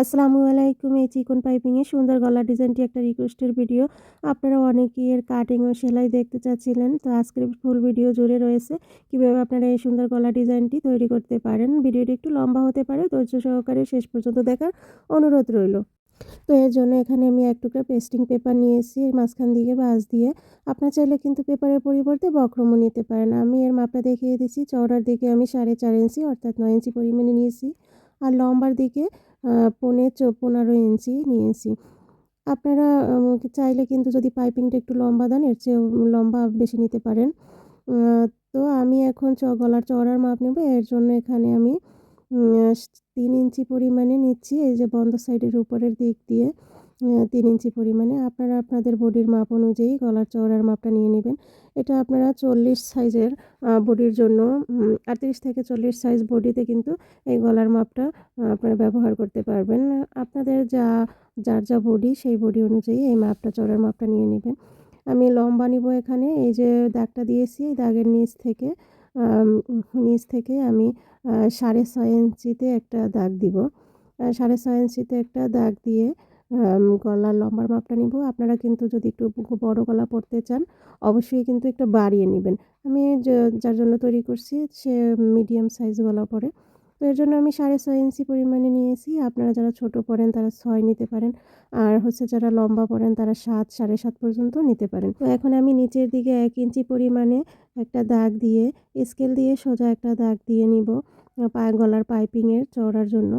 আসসালামু আলাইকুম, এই চিকন পাইপিংয়ে সুন্দর গলা ডিজাইনটি একটা রিকোয়েস্টের ভিডিও আপনারা অনেকেই এর কাটিং ও সেলাই দেখতে চাচ্ছিলেন, তো আজকের ফুল ভিডিও জুড়ে রয়েছে। কীভাবে আপনারা এই সুন্দর গলা ডিজাইনটি তৈরি করতে পারেন? ভিডিওটি একটু লম্বা হতে পারে, ধৈর্য সহকারে শেষ পর্যন্ত দেখার অনুরোধ রইল। তো এর জন্য এখানে আমি এক টুকরা পেস্টিং পেপার নিয়েছি মাঝখান দিকে বাঁশ দিয়ে। আপনার চাইলে কিন্তু পেপারের পরিবর্তে বক্রমও নিতে পারেন। আমি এর মাপটা দেখিয়ে দিচ্ছি, চওড়ার দিকে আমি সাড়ে চার ইঞ্চি অর্থাৎ নয় ইঞ্চি পরিমাণে নিয়েছি। আর লম্বার দিকে পনেরো চো, পনেরো ইঞ্চি নিয়েছি। আপনারা চাইলে কিন্তু যদি পাইপিংটা একটু লম্বা দেন, এর চেয়েও লম্বা বেশি নিতে পারেন। তো আমি এখন চ, গলার চড়ার মাপ নেব। এর জন্য এখানে আমি তিন ইঞ্চি পরিমাণে নিচ্ছি। এই যে বন্ধ সাইডের উপরের দিক দিয়ে। তিন ইঞ্চি পরিমাণে। আপনারা আপনাদের বডির মাপ অনুযায়ী গলার চওড়ার মাপটা নিয়ে নেবেন। এটা আপনারা চল্লিশ সাইজের বডির জন্য আটত্রিশ থেকে চল্লিশ সাইজ বডিতে কিন্তু এই গলার মাপটা আপনারা ব্যবহার করতে পারবেন। আপনাদের যা, যার যা বডি সেই বডি অনুযায়ী এই মাপটা, চওড়ার মাপটা নিয়ে নেবেন। আমি লম্বা নিব এখানে, এই যে দাগটা দিয়েছি, এই দাগের নিচ থেকে নিচ থেকে আমি সাড়ে ছয় ইঞ্চিতে একটা দাগ দিব। সাড়ে ছয় ইঞ্চিতে একটা দাগ দিয়ে গলার লম্বার মাপটা নিব। আপনারা কিন্তু যদি একটু বড় গলা পরতে চান, অবশ্যই কিন্তু একটু বাড়িয়ে নেবেন। আমি যার জন্য তৈরি করছি, সে মিডিয়াম সাইজ গলা পরে। তো এর জন্য আমি সাড়ে ছয় ইঞ্চি পরিমাণে নিয়েছি। আপনারা যারা ছোট পড়েন, তারা ছয় নিতে পারেন। আর হচ্ছে যারা লম্বা পড়েন, তারা সাত, সাড়ে সাত পর্যন্ত নিতে পারেন। তো এখন আমি নিচের দিকে এক ইঞ্চি পরিমাণে একটা দাগ দিয়ে, স্কেল দিয়ে সোজা একটা দাগ দিয়ে নিব পা, গলার পাইপিংয়ের চড়ার জন্য।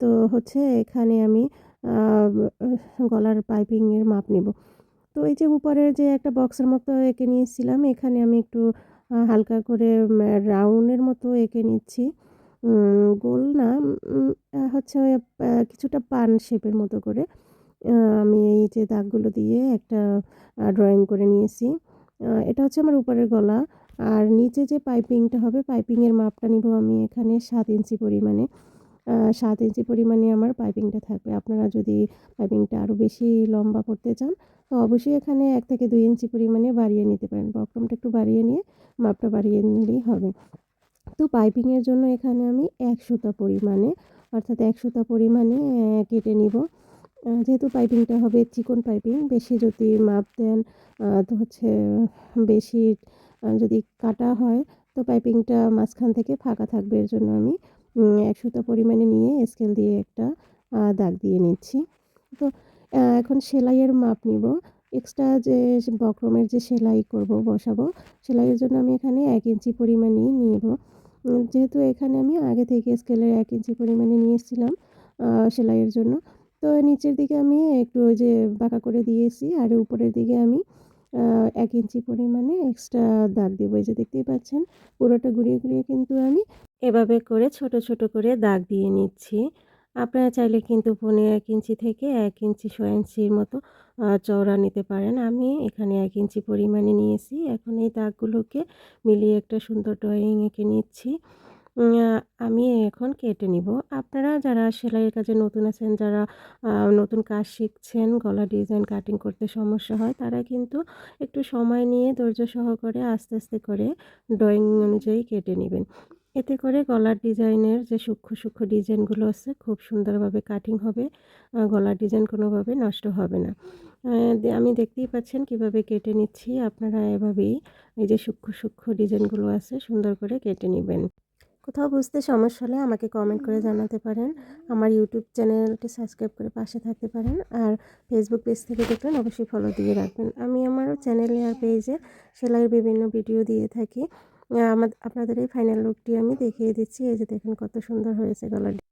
তো হচ্ছে এখানে আমি গলার পাইপিংয়ের মাপ নেব। তো এই যে উপরের যে একটা বক্সের মতো এঁকে নিয়েছিলাম, এখানে আমি একটু হালকা করে রাউন্ডের মতো এঁকে নিচ্ছি। গোল না হচ্ছে কিছুটা পান শেপের মতো করে আমি এই যে দাগগুলো দিয়ে একটা ড্রয়িং করে নিয়েছি। এটা হচ্ছে আমার উপরের গলা। আর নিচে যে পাইপিংটা হবে, পাইপিংয়ের মাপটা নিব আমি এখানে সাত ইঞ্চি পরিমাণে। সাত ইঞ্চি পরিমাণে আমার পাইপিংটা থাকবে। আপনারা যদি পাইপিংটা আরও বেশি লম্বা করতে চান, তো অবশ্যই এখানে এক থেকে দুই ইঞ্চি পরিমাণে বাড়িয়ে নিতে পারেন। বক্রমটা একটু বাড়িয়ে নিয়ে মাপটা বাড়িয়ে নিলেই হবে। তো পাইপিংয়ের জন্য এখানে আমি এক সুতা পরিমাণে, অর্থাৎ এক সুতা পরিমাণে কেটে নিব। যেহেতু পাইপিংটা হবে চিকন পাইপিং, বেশি যদি মাপ দেন তো হচ্ছে বেশি যদি কাটা হয়, তো পাইপিংটা মাঝখান থেকে ফাঁকা থাকবে। এর জন্য আমি এক সুতা পরিমাণে নিয়ে স্কেল দিয়ে একটা দাগ দিয়ে নিচ্ছি। তো এখন সেলাইয়ের মাপ নিব। এক্সট্রা যে বক্রমের যে সেলাই করব, বসাবো, সেলাইয়ের জন্য আমি এখানে এক ইঞ্চি পরিমাণেই নিব। যেহেতু এখানে আমি আগে থেকে স্কেলের এক ইঞ্চি পরিমাণে নিয়েছিলাম সেলাইয়ের জন্য। তো নিচের দিকে আমি একটু ওই যে বাঁকা করে দিয়েছি, আর উপরের দিকে আমি এক ইঞ্চি পরিমাণে এক্সট্রা দাগ দেবো। এই যে দেখতেই পাচ্ছেন, পুরোটা ঘুরিয়ে ঘুরিয়ে কিন্তু আমি এভাবে করে ছোট ছোট করে দাগ দিয়ে নিচ্ছি। আপনারা চাইলে কিন্তু পনেরো এক ইঞ্চি থেকে এক ইঞ্চি ছ ইঞ্চির মতো চওড়া নিতে পারেন। আমি এখানে এক ইঞ্চি পরিমাণে নিয়েছি। এখন এই দাগগুলোকে মিলিয়ে একটা সুন্দর ড্রয়িং এঁকে নিচ্ছি। আমি এখন কেটে নিব। আপনারা যারা সেলাইয়ের কাজে নতুন আছেন, যারা নতুন কাজ শিখছেন, গলা ডিজাইন, কাটিং করতে সমস্যা হয়, তারা কিন্তু একটু সময় নিয়ে ধৈর্য সহকারে আস্তে আস্তে করে ড্রয়িং অনুযায়ী কেটে নেবেন। এতে করে গলার ডিজাইনের যে সূক্ষ্ম সূক্ষ্ম ডিজাইনগুলো আছে, খুব সুন্দরভাবে কাটিং হবে গলার ডিজাইন কোনোভাবে নষ্ট হবে না। আমি দেখতেই পাচ্ছেন কীভাবে কেটে নিচ্ছি। আপনারা এভাবেই এই যে সূক্ষ্ম সূক্ষ্ম ডিজাইনগুলো আছে, সুন্দর করে কেটে নেবেন। কোথাও বুঝতে সমস্যা হলে আমাকে কমেন্ট করে জানাতে পারেন। আমার ইউটিউব চ্যানেলটি সাবস্ক্রাইব করে পাশে থাকতে পারেন। আর ফেসবুক পেজ থেকে দেখবেন, অবশ্যই ফলো দিয়ে রাখবেন। আমি আমার চ্যানেলে আর পেজে সেলাইয়ের বিভিন্ন ভিডিও দিয়ে থাকি। আমার আপনাদের এই ফাইনাল লুকটি আমি দেখিয়ে দিচ্ছি। এই যে দেখেন কত সুন্দর হয়েছে গলাটি